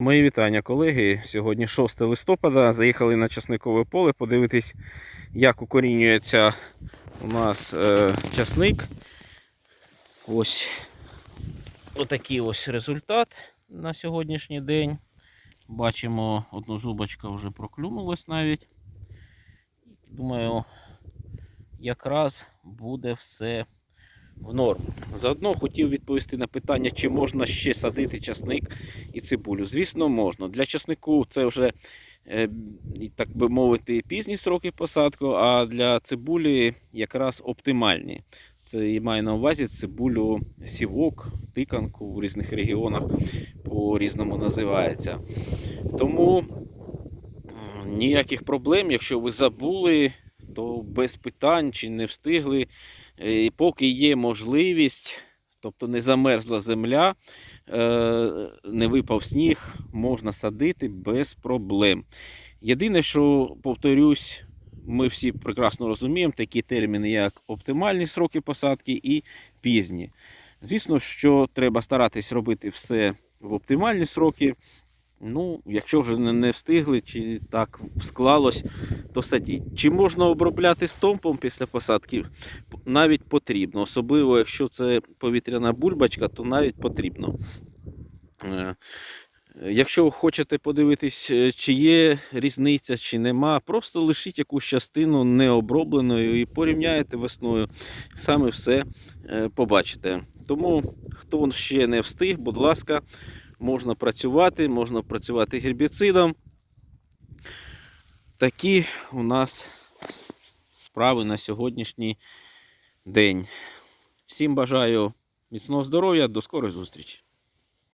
Мої вітання, колеги. Сьогодні 6 листопада. Заїхали на часникове поле подивитись, як укорінюється у нас е, часник. Ось отакий ось результат на сьогоднішній день. Бачимо, одну зубочка вже проклюнулась навіть. Думаю, якраз буде все в норму. Заодно хотів відповісти на питання, чи можна ще садити часник і цибулю. Звісно, можна. Для часнику це вже, е, так би мовити, пізні сроки посадку, а для цибулі якраз оптимальні. Це і маю на увазі цибулю сівок, тиканку у різних регіонах по-різному називається. Тому ніяких проблем, якщо ви забули, то без питань чи не встигли. Е, І поки є можливість, тобто не замерзла земля, е, не випав сніг, можна садити без проблем. Єдине, що повторюсь, ми всі прекрасно розуміємо такі терміни, як оптимальні сроки посадки і пізні. Звісно, що треба старатись робити все в оптимальні сроки. Ну, якщо вже не встигли, чи так склалось, то садіть. Чи можна обробляти стомпом після посадки? Навіть потрібно. Особливо, якщо це повітряна бульбочка, то навіть потрібно. Е, Якщо хочете подивитись, е, чи є різниця, чи нема, просто лишіть якусь частину необробленою і порівняєте весною. Саме все е, побачите. Тому, хто ще не встиг, будь ласка, можна працювати, можна працювати гербіцидом. Такі у нас справи на сьогоднішній день. Всім бажаю міцного здоров'я, до скорої зустрічі!